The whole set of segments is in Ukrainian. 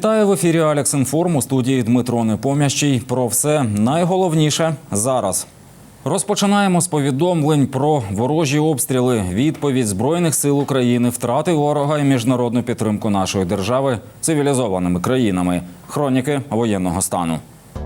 Вітаю в ефірі Алекс Інформ у студії Дмитро Непомящий. Про все найголовніше зараз. Розпочинаємо з повідомлень про ворожі обстріли, відповідь збройних сил України, втрати ворога і міжнародну підтримку нашої держави цивілізованими країнами. Хроніки воєнного стану.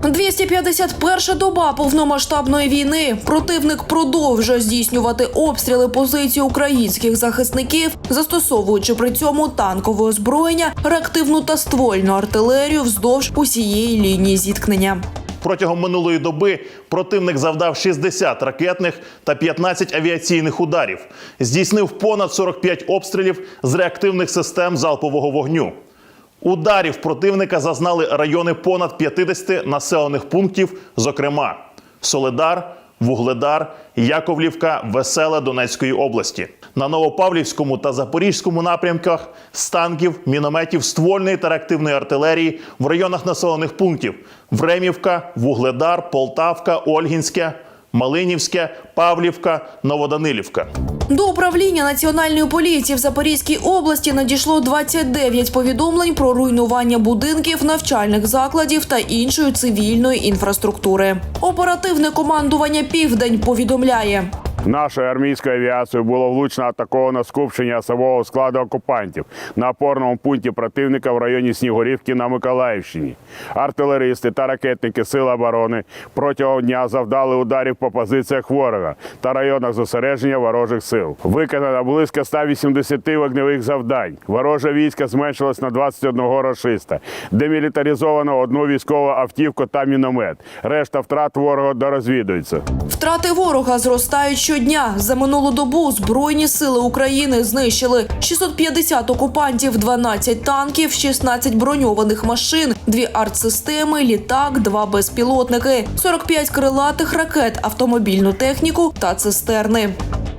251 доба повномасштабної війни. Противник продовжує здійснювати обстріли позицій українських захисників, застосовуючи при цьому танкове озброєння, реактивну та ствольну артилерію вздовж усієї лінії зіткнення. Протягом минулої доби противник завдав 60 ракетних та 15 авіаційних ударів, здійснив понад 45 обстрілів з реактивних систем залпового вогню. Ударів противника зазнали райони понад 50 населених пунктів, зокрема Соледар, Вугледар, Яковлівка, Веселе Донецької області. На Новопавлівському та Запорізькому напрямках з танків, мінометів, ствольної та реактивної артилерії в районах населених пунктів Времівка, Вугледар, Полтавка, Ольгінське, Малинівське, Павлівка, Новоданилівка. До управління національної поліції в Запорізькій області надійшло 29 повідомлень про руйнування будинків, навчальних закладів та іншої цивільної інфраструктури. Оперативне командування Південь повідомляє. Нашою армійською авіацією було влучно атаковано скупчення особового складу окупантів на опорному пункті противника в районі Снігурівки на Миколаївщині. Артилеристи та ракетники Сил оборони протягом дня завдали ударів по позиціях ворога та районах зосередження ворожих сил. Виконано близько 180 вогневих завдань. Вороже військо зменшилось на 21 рашиста. Демілітаризовано одну військову автівку та міномет. Решта втрат ворога дорозвідується. Втрати ворога зростають щодня. За минулу добу Збройні сили України знищили 650 окупантів, 12 танків, 16 броньованих машин, дві артсистеми, літак, два безпілотники, 45 крилатих ракет, автомобільну техніку та цистерни.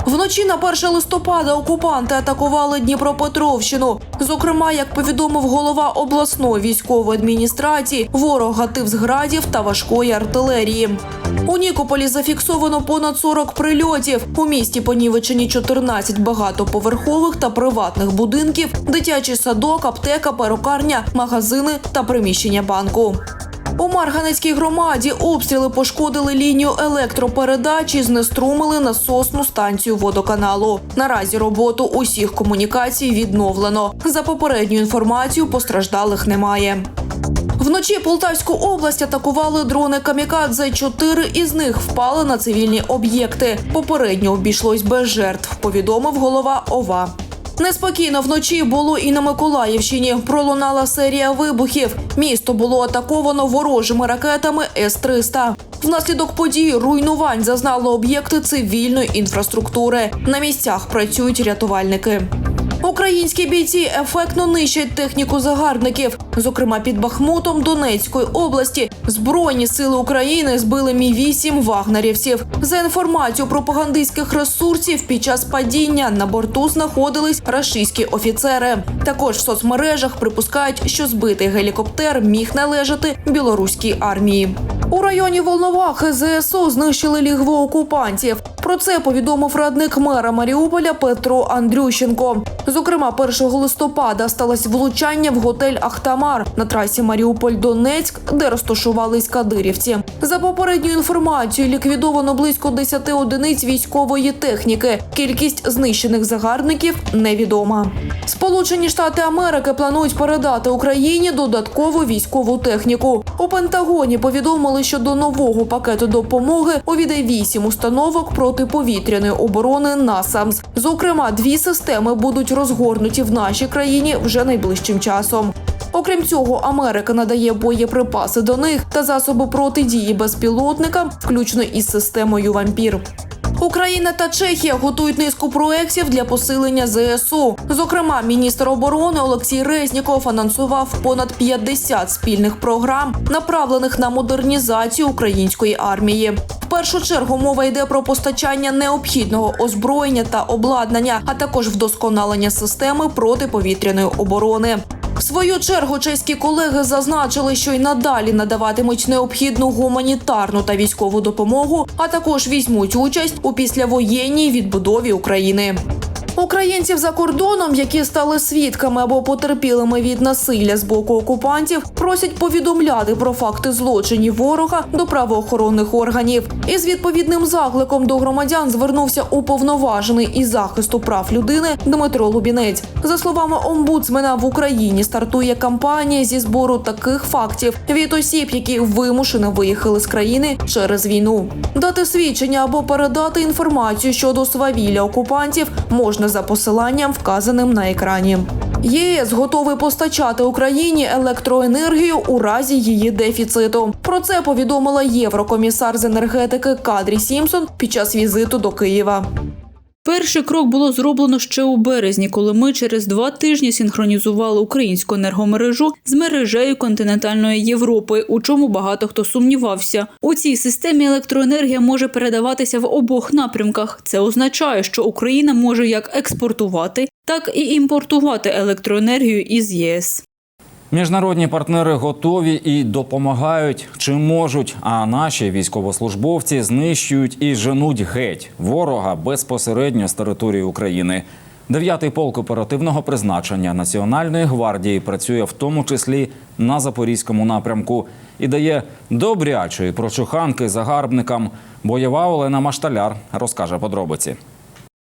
Вночі на 1 листопада окупанти атакували Дніпропетровщину. Зокрема, як повідомив голова обласної військової адміністрації, ворог гатив з градів та важкої артилерії. У Нікополі зафіксовано понад 40 прильотів. У місті понівечені 14 багатоповерхових та приватних будинків, дитячий садок, аптека, перукарня, магазини та приміщення банку. У Марганецькій громаді обстріли пошкодили лінію електропередачі, знеструмили насосну станцію водоканалу. Наразі роботу усіх комунікацій відновлено. За попередню інформацію постраждалих немає. Вночі Полтавську область атакували дрони камікадзе. Чотири із них впали на цивільні об'єкти. Попередньо обійшлось без жертв. Повідомив голова ОВА. Неспокійно вночі було і на Миколаївщині. Пролунала серія вибухів. Місто було атаковано ворожими ракетами С-300. Внаслідок подій руйнувань зазнали об'єкти цивільної інфраструктури. На місцях працюють рятувальники. Українські бійці ефектно нищать техніку загарбників. Зокрема, під Бахмутом Донецької області збройні сили України збили мі 8 вагнерівців. За інформацією пропагандистських ресурсів, під час падіння на борту знаходились рашистські офіцери. Також в соцмережах припускають, що збитий гелікоптер міг належати білоруській армії. У районі Волновахи ЗСУ знищили лігво окупантів. Про це повідомив радник мера Маріуполя Петро Андрющенко. Зокрема, 1 листопада сталося влучання в готель Ахтамар на трасі Маріуполь-Донецьк, де розташувались кадирівці. За попередньою інформацією, ліквідовано близько 10 одиниць військової техніки. Кількість знищених загарбників невідома. Сполучені Штати Америки планують передати Україні додаткову військову техніку. У Пентагоні повідомили, що до нового пакету допомоги увійде вісім установок протиповітряної оборони НАСАМС. Зокрема, дві системи будуть розгорнуті в нашій країні вже найближчим часом. Окрім цього, Америка надає боєприпаси до них та засоби протидії безпілотникам, включно із системою вампір. Україна та Чехія готують низку проєктів для посилення ЗСУ. Зокрема, міністр оборони Олексій Резніков анонсував понад 50 спільних програм, направлених на модернізацію української армії. Першу чергу мова йде про постачання необхідного озброєння та обладнання, а також вдосконалення системи протиповітряної оборони. В свою чергу чеські колеги зазначили, що й надалі надаватимуть необхідну гуманітарну та військову допомогу, а також візьмуть участь у післявоєнній відбудові України. Українців за кордоном, які стали свідками або потерпілими від насилля з боку окупантів, просять повідомляти про факти злочинів ворога до правоохоронних органів. Із відповідним закликом до громадян звернувся уповноважений із захисту прав людини Дмитро Лубінець. За словами омбудсмена, в Україні стартує кампанія зі збору таких фактів від осіб, які вимушено виїхали з країни через війну. Дати свідчення або передати інформацію щодо свавілля окупантів можна за посиланням, вказаним на екрані. ЄС готовий постачати Україні електроенергію у разі її дефіциту. Про це повідомила єврокомісар з енергетики Кадрі Сімсон під час візиту до Києва. Перший крок було зроблено ще у березні, коли ми через два тижні синхронізували українську енергомережу з мережею континентальної Європи, у чому багато хто сумнівався. У цій системі електроенергія може передаватися в обох напрямках. Це означає, що Україна може як експортувати, так і імпортувати електроенергію із ЄС. Міжнародні партнери готові і допомагають чим можуть. А наші військовослужбовці знищують і женуть геть ворога безпосередньо з території України. Дев'ятий полк оперативного призначення Національної гвардії працює в тому числі на запорізькому напрямку і дає добрячої прочуханки загарбникам. Бойова Олена Машталяр розкаже подробиці.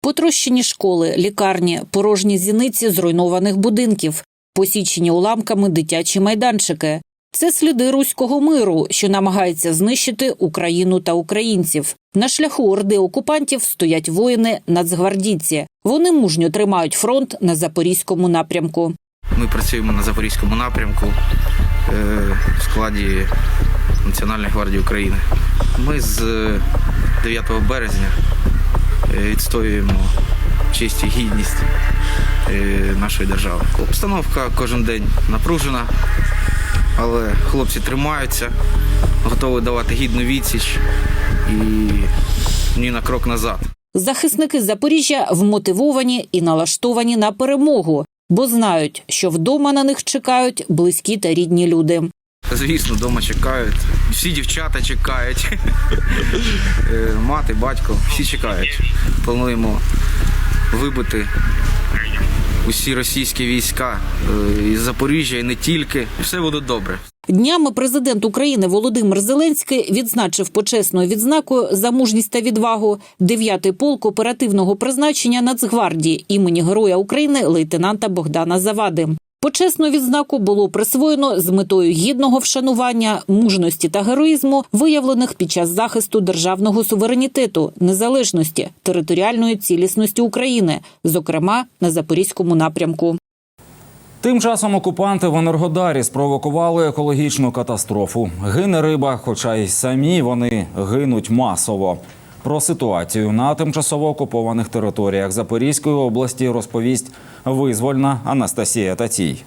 Потрощені школи, лікарні, порожні зіниці зруйнованих будинків, посічені уламками дитячі майданчики. Це сліди руського миру, що намагається знищити Україну та українців. На шляху орди окупантів стоять воїни нацгвардійці. Вони мужньо тримають фронт на запорізькому напрямку. Ми працюємо на Запорізькому напрямку е, в складі Національної гвардії України. Ми з е, 9 березня е, відстоюємо честь і гідність е, нашої держави. Обстановка кожен день напружена, але хлопці тримаються, готові давати гідну відсіч і ні на крок назад. Захисники Запоріжжя вмотивовані і налаштовані на перемогу, бо знають, що вдома на них чекають близькі та рідні люди. Звісно, вдома чекають. Всі дівчата чекають. Е, Мати, батько, всі чекають. Плануємо вибити усі російські війська е, із Запоріжжя і не тільки. Все буде добре. Днями президент України Володимир Зеленський відзначив почесною відзнакою за мужність та відвагу 9-й полк оперативного призначення Нацгвардії імені Героя України лейтенанта Богдана Завади. Почесну відзнаку було присвоєно з метою гідного вшанування, мужності та героїзму, виявлених під час захисту державного суверенітету, незалежності, територіальної цілісності України, зокрема на запорізькому напрямку. Тим часом окупанти в Енергодарі спровокували екологічну катастрофу. Гине риба, хоча й самі вони гинуть масово. Про ситуацію на тимчасово окупованих територіях Запорізької області розповість визвольна Анастасія Тацій.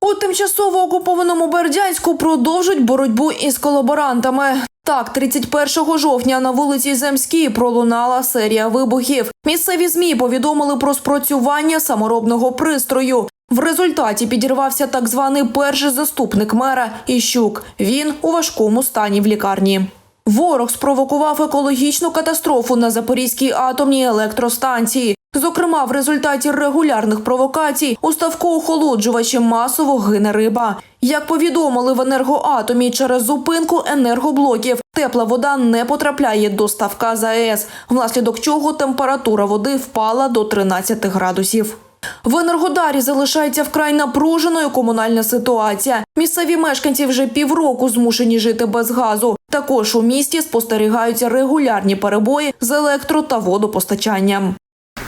У тимчасово окупованому Бердянську продовжують боротьбу із колаборантами. Так, 31 жовтня на вулиці Земській пролунала серія вибухів. Місцеві змі повідомили про спрацювання саморобного пристрою. В результаті підірвався так званий перший заступник мера Іщук. Він у важкому стані в лікарні. Ворог спровокував екологічну катастрофу на Запорізькій атомній електростанції. Зокрема, в результаті регулярних провокацій у ставку охолоджувачі масово гине риба. Як повідомили в енергоатомі через зупинку енергоблоків, тепла вода не потрапляє до ставка ЗАЕС, внаслідок чого температура води впала до 13 градусів. В Енергодарі залишається вкрай напруженою комунальна ситуація. Місцеві мешканці вже півроку змушені жити без газу. Також у місті спостерігаються регулярні перебої з електро та водопостачанням.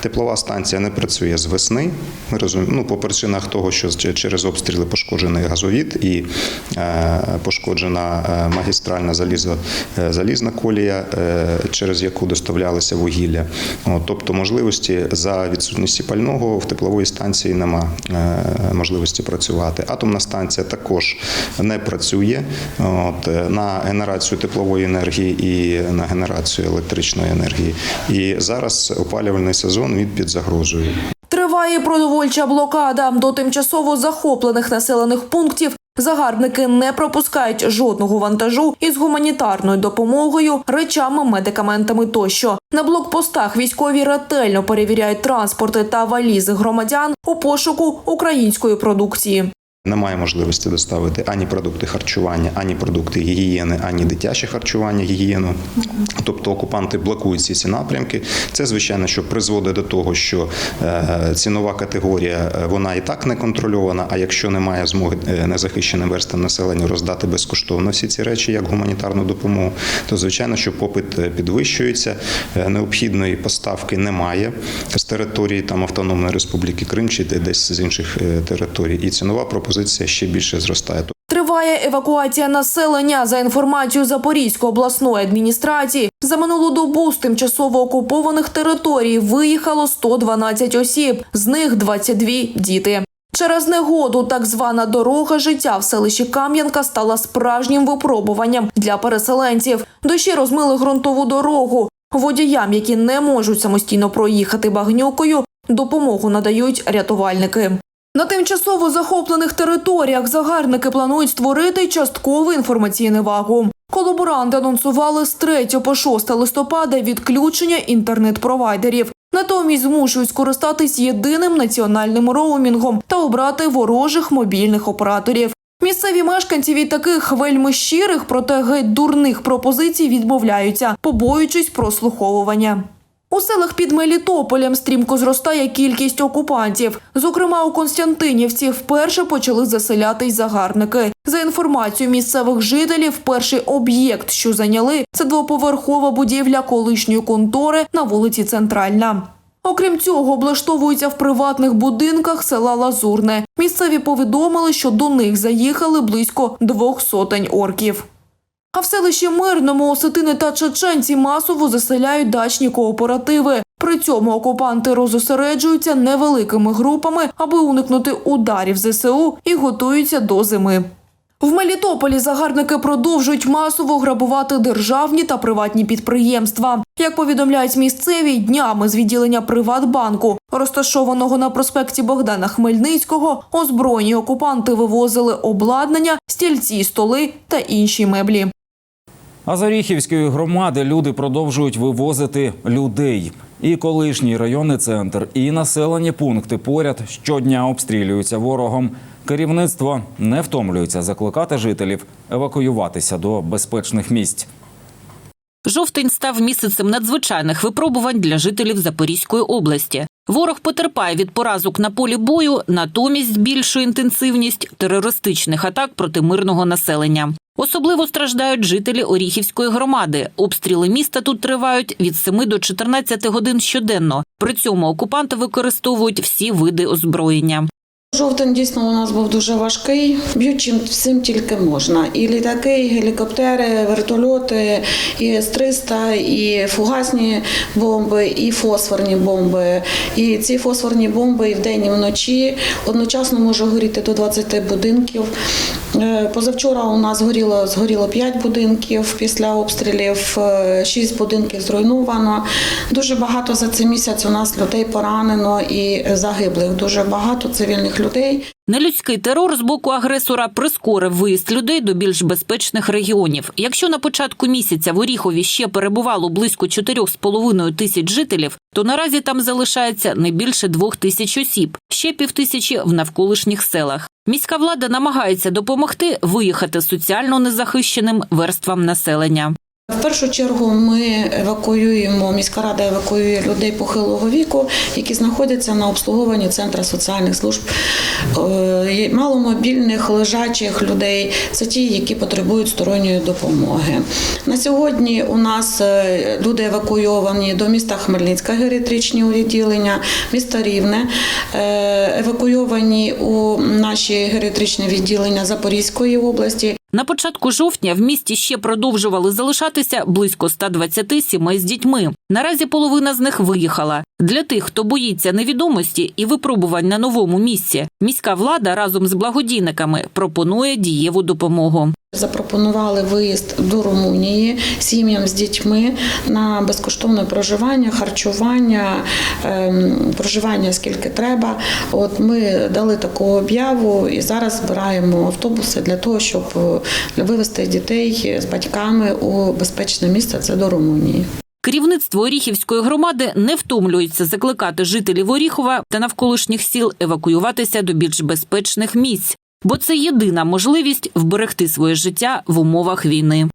Теплова станція не працює з весни. Ми розуміємо, ну, по причинах того, що через обстріли пошкоджений газовід і е, пошкоджена е, магістральна залізо, е, залізна колія, через яку доставлялися вугілля. Тобто можливості за відсутності пального в теплової станції нема можливості працювати. Атомна станція також не працює от, на генерацію теплової енергії і на генерацію електричної енергії. І зараз опалювальний сезон він під загрозою. Триває продовольча блокада. До тимчасово захоплених населених пунктів Загарбники не пропускають жодного вантажу із гуманітарною допомогою, речами, медикаментами тощо. На блокпостах військові ретельно перевіряють транспорти та валізи громадян у пошуку української продукції. Немає можливості доставити ані продукти харчування, ані продукти гігієни, ані дитяче харчування, гігієну. Тобто окупанти блокують ці напрямки. Це звичайно, що призводить до того, що е, цінова категорія е, вона і так не контрольована. А якщо немає змоги е, незахищеним верстам населення роздати безкоштовно всі ці речі як гуманітарну допомогу, то звичайно, що попит підвищується, необхідної поставки немає з території там Автономної Республіки Крим чи де- десь з інших територій. І цінова пропозиція ще більше зростає. Триває евакуація населення. За інформацією Запорізької обласної адміністрації, за минулу добу з тимчасово окупованих територій виїхало 112 осіб, з них 22 діти. Через негоду так звана дорога життя в селищі Кам'янка стала справжнім випробуванням для переселенців. Дощі розмили ґрунтову дорогу. Водіям, які не можуть самостійно проїхати багнюкою, допомогу надають рятувальники. На тимчасово захоплених територіях загарбники планують створити частковий інформаційний вакуум. Колаборанти анонсували з 3 по 6 листопада відключення інтернет-провайдерів. Натомість змушують скористатись єдиним національним роумінгом та обрати ворожих мобільних операторів. Місцеві мешканці від таких вельми щирих, проте геть дурних пропозицій відмовляються, побоюючись прослуховування. У селах під Мелітополем стрімко зростає кількість окупантів. Зокрема, у Константинівці вперше почали заселятись загарбники. За інформацією місцевих жителів, перший об'єкт, що зайняли, це двоповерхова будівля колишньої контори на вулиці Центральна. Окрім цього, облаштовуються в приватних будинках села Лазурне. Місцеві повідомили, що до них заїхали близько двох сотень орків. А в селищі Мирному осетини та чеченці масово заселяють дачні кооперативи. При цьому окупанти розосереджуються невеликими групами, аби уникнути ударів ЗСУ і готуються до зими. В Мелітополі загарбники продовжують масово грабувати державні та приватні підприємства. Як повідомляють місцеві, днями з відділення Приватбанку, розташованого на проспекті Богдана Хмельницького, озброєні окупанти вивозили обладнання, стільці, столи та інші меблі. А з Оріхівської громади люди продовжують вивозити людей. І колишній районний центр, і населені пункти поряд щодня обстрілюються ворогом. Керівництво не втомлюється закликати жителів евакуюватися до безпечних місць. Жовтень став місяцем надзвичайних випробувань для жителів Запорізької області. Ворог потерпає від поразок на полі бою, натомість більшу інтенсивність терористичних атак проти мирного населення. Особливо страждають жителі Оріхівської громади. Обстріли міста тут тривають від 7 до 14 годин щоденно. При цьому окупанти використовують всі види озброєння. Жовтень дійсно у нас був дуже важкий. Б'ють всім тільки можна. І літаки, і гелікоптери, вертольоти, і С-300, і фугасні бомби, і фосфорні бомби. І ці фосфорні бомби і вдень, і вночі одночасно може горіти до 20 будинків. Е, Позавчора у нас горіло, згоріло 5 будинків після обстрілів, 6 будинків зруйновано. Дуже багато за цей місяць у нас людей поранено і загиблих. Дуже багато цивільних людей. Нелюдський терор з боку агресора прискорив виїзд людей до більш безпечних регіонів. Якщо на початку місяця в Оріхові ще перебувало близько 4,5 тисяч жителів, то наразі там залишається не більше двох тисяч осіб, ще півтисячі в навколишніх селах. Міська влада намагається допомогти виїхати соціально незахищеним верствам населення. В першу чергу ми евакуюємо, міська рада евакуює людей похилого віку, які знаходяться на обслуговуванні центру соціальних служб Е, маломобільних, лежачих людей. Це ті, які потребують сторонньої допомоги. На сьогодні у нас е, люди евакуйовані до міста Хмельницька, геріатричні відділення, міста Рівне, е, евакуйовані у наші геріатричні відділення Запорізької області. На початку жовтня в місті ще продовжували залишатися близько 120 сімей з дітьми. Наразі половина з них виїхала. Для тих, хто боїться невідомості і випробувань на новому місці, міська влада разом з благодійниками пропонує дієву допомогу. Запропонували виїзд до Румунії сім'ям з дітьми на безкоштовне проживання, харчування, ем, проживання скільки треба. От ми дали таку об'яву і зараз збираємо автобуси для того, щоб е, вивезти дітей з батьками у безпечне місце. Це до Румунії. Керівництво Оріхівської громади не втомлюється закликати жителів Оріхова та навколишніх сіл евакуюватися до більш безпечних місць, бо це єдина можливість вберегти своє життя в умовах війни.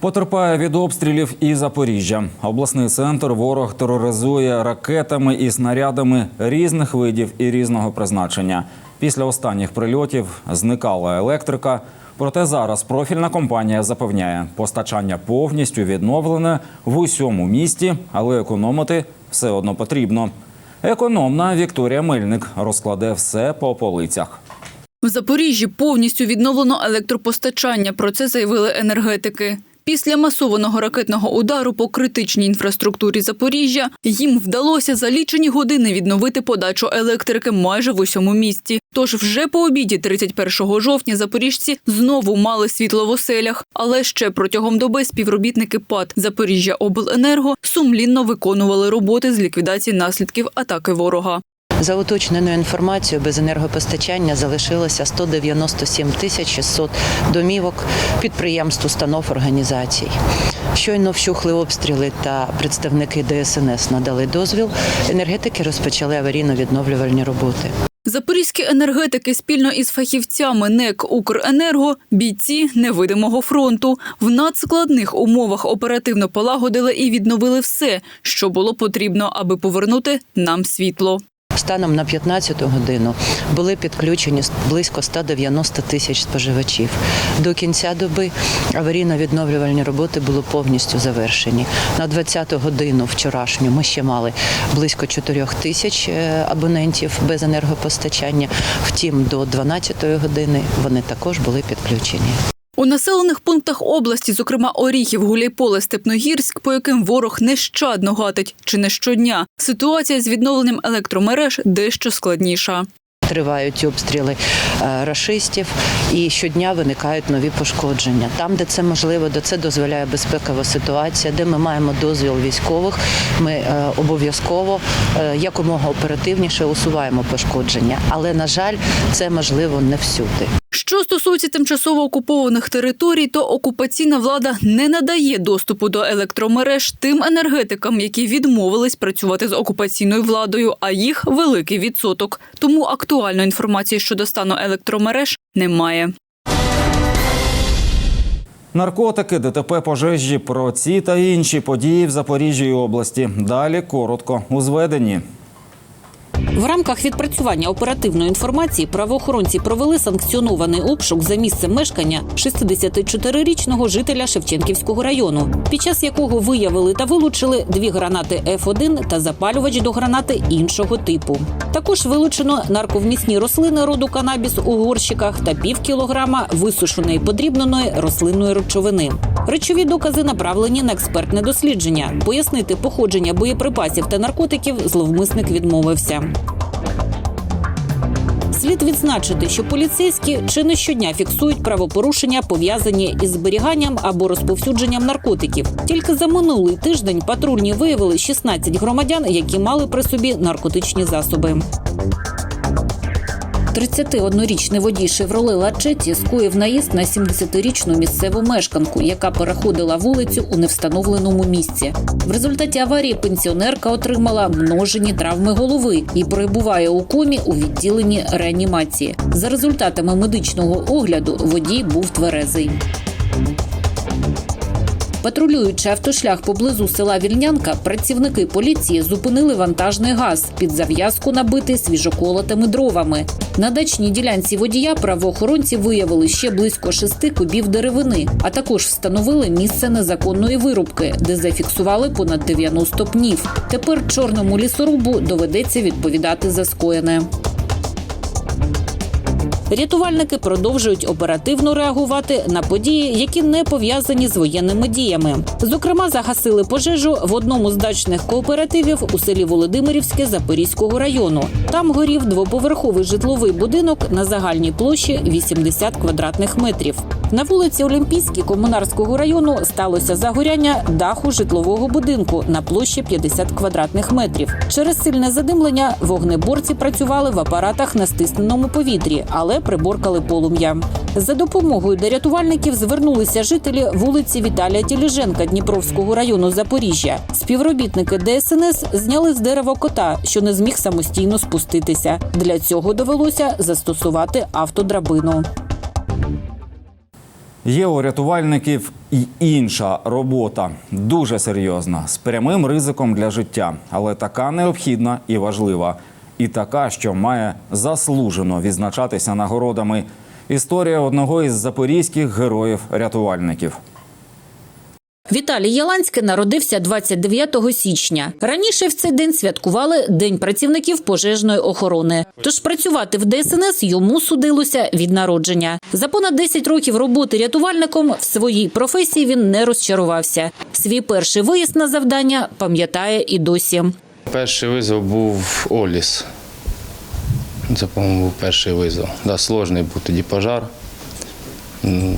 Потерпає від обстрілів і Запоріжжя. Обласний центр ворог тероризує ракетами і снарядами різних видів і різного призначення. Після останніх прильотів зникала електрика. Проте зараз профільна компанія запевняє, постачання повністю відновлене в усьому місті, але економити все одно потрібно. Економна Вікторія Мельник розкладе все по полицях. В Запоріжжі повністю відновлено електропостачання. Про це заявили енергетики. Після масованого ракетного удару по критичній інфраструктурі Запоріжжя їм вдалося за лічені години відновити подачу електрики майже в усьому місті. Тож вже по обіді 31 жовтня запоріжці знову мали світло в оселях. Але ще протягом доби співробітники ПАД Запоріжжя Обленерго сумлінно виконували роботи з ліквідації наслідків атаки ворога. За уточненою інформацією, без енергопостачання залишилося 197 тисяч 600 домівок, підприємств, установ, організацій. Щойно вщухли обстріли та представники ДСНС надали дозвіл. Енергетики розпочали аварійно-відновлювальні роботи. Запорізькі енергетики спільно із фахівцями НЕК «Укренерго» бійці невидимого фронту в надскладних умовах оперативно полагодили і відновили все, що було потрібно, аби повернути нам світло. Станом на 15 годину були підключені близько 190 тисяч споживачів. До кінця доби аварійно-відновлювальні роботи були повністю завершені. На 20 годину вчорашню ми ще мали близько 4 тисяч е, абонентів без енергопостачання. Втім, до 12 години вони також були підключені. У населених пунктах області, зокрема Оріхів, Гуляйполе, Степногірськ, по яким ворог нещадно гатить чи не щодня, ситуація з відновленням електромереж дещо складніша. Тривають обстріли е, рашистів, і щодня виникають нові пошкодження. Там, де це можливо, де це дозволяє безпекова ситуація, де ми маємо дозвіл військових, ми е, обов'язково е, якомога оперативніше усуваємо пошкодження. Але на жаль, це можливо не всюди. Що стосується тимчасово окупованих територій, то окупаційна влада не надає доступу до електромереж тим енергетикам, які відмовились працювати з окупаційною владою, а їх великий відсоток. Тому актуальної інформації щодо стану електромереж немає. Наркотики, ДТП, пожежі про ці та інші події в Запоріжжі і області. Далі коротко у зведенні. В рамках відпрацювання оперативної інформації правоохоронці провели санкціонований обшук за місцем мешкання 64-річного жителя Шевченківського району, під час якого виявили та вилучили дві гранати F1 та запалювач до гранати іншого типу. Також вилучено нарковмісні рослини роду канабіс у горщиках та пів кілограма висушеної подрібненої рослинної речовини. Речові докази направлені на експертне дослідження. Пояснити походження боєприпасів та наркотиків зловмисник відмовився. Слід відзначити, що поліцейські чи не щодня фіксують правопорушення, пов'язані із зберіганням або розповсюдженням наркотиків. Тільки за минулий тиждень патрульні виявили 16 громадян, які мали при собі наркотичні засоби. 31-річний водій «Шевроле Лачеті» скоїв наїзд на 70-річну місцеву мешканку, яка переходила вулицю у невстановленому місці. В результаті аварії пенсіонерка отримала множені травми голови і перебуває у комі у відділенні реанімації. За результатами медичного огляду водій був тверезий. Патрулюючи автошлях поблизу села Вільнянка, працівники поліції зупинили вантажний газ під зав'язку, набитий свіжоколотими дровами. На дачній ділянці водія правоохоронці виявили ще близько шести кубів деревини, а також встановили місце незаконної вирубки, де зафіксували понад 90 пнів. Тепер чорному лісорубу доведеться відповідати за скоєне. Рятувальники продовжують оперативно реагувати на події, які не пов'язані з воєнними діями. Зокрема, загасили пожежу в одному з дачних кооперативів у селі Володимирівське Запорізького району. Там горів двоповерховий житловий будинок на загальній площі 80 квадратних метрів. На вулиці Олімпійській Комунарського району сталося загоряння даху житлового будинку на площі 50 квадратних метрів. Через сильне задимлення вогнеборці працювали в апаратах на стисненому повітрі, але приборкали полум'я. За допомогою до рятувальників звернулися жителі вулиці Віталія Тіліженка Дніпровського району Запоріжжя. Співробітники ДСНС зняли з дерева кота, що не зміг самостійно спуститися. Для цього довелося застосувати автодрабину. Є у рятувальників і інша робота, дуже серйозна, з прямим ризиком для життя, але така необхідна і важлива. І така, що має заслужено відзначатися нагородами. Історія одного із запорізьких героїв-рятувальників. Віталій Яланський народився 29 січня. Раніше в цей день святкували День працівників пожежної охорони. Тож працювати в ДСНС йому судилося від народження. За понад 10 років роботи рятувальником в своїй професії він не розчарувався. Свій перший виїзд на завдання пам'ятає і досі. Перший визов був Оліс. Це, по-моєму, був перший визов. Да, сложний був тоді пожар.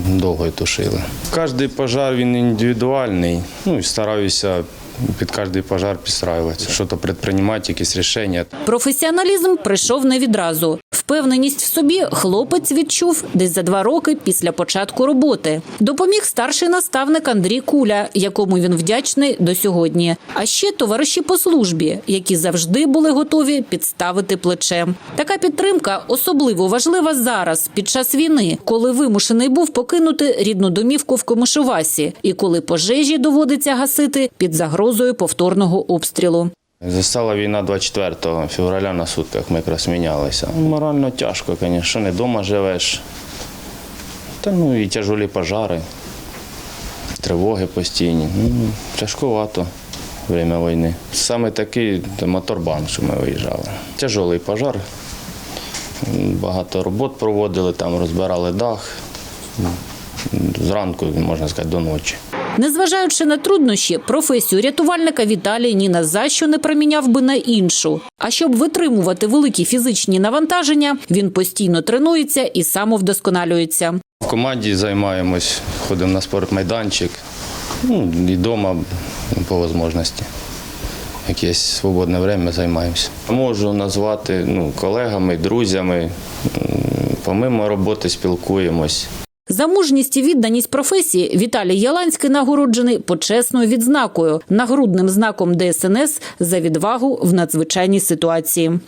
Довго тушили. Кожний пожар він індивідуальний. Ну стараюся під кожний пожар підстраюватися. Щось предприймати, якісь рішення. Професіоналізм прийшов не відразу. Впевненість в собі хлопець відчув десь за два роки після початку роботи. Допоміг старший наставник Андрій Куля, якому він вдячний до сьогодні. А ще товариші по службі, які завжди були готові підставити плече. Така підтримка особливо важлива зараз, під час війни, коли вимушений був покинути рідну домівку в Комишувасі, і коли пожежі доводиться гасити під загрозою повторного обстрілу. Застала війна 24 февраля на сутках, ми якраз мінялися. Морально тяжко, звісно, не вдома живеш. Та ну і тяжолі пожари, тривоги постійні. Ну, тяжкувато время війни. Саме такий то моторбан, що ми виїжджали. Тяжолий пожар. Багато робот проводили, там розбирали дах. Зранку, можна сказати, до ночі. Незважаючи на труднощі, професію рятувальника Віталій ні на за що не проміняв би на іншу. А щоб витримувати великі фізичні навантаження, він постійно тренується і самовдосконалюється. В команді займаємось, ходимо на спортмайданчик, ну, і вдома по можливості. Якесь свободне время займаємося. Можу назвати ну, колегами, друзями. Помимо роботи спілкуємось. За мужність і відданість професії Віталій Яланський нагороджений почесною відзнакою, нагрудним знаком ДСНС за відвагу в надзвичайній ситуації.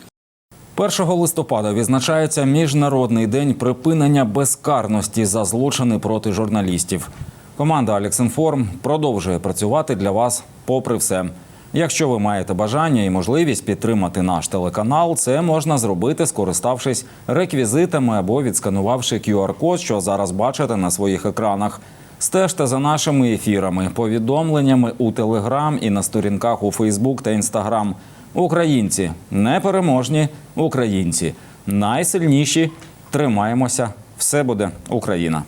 1 листопада відзначається Міжнародний день припинення безкарності за злочини проти журналістів. Команда Алексінформ продовжує працювати для вас попри все. Якщо ви маєте бажання і можливість підтримати наш телеканал, це можна зробити, скориставшись реквізитами або відсканувавши QR-код, що зараз бачите на своїх екранах. Стежте за нашими ефірами, повідомленнями у Телеграм і на сторінках у Фейсбук та Інстаграм. Українці непереможні українці, найсильніші. Тримаємося, все буде Україна.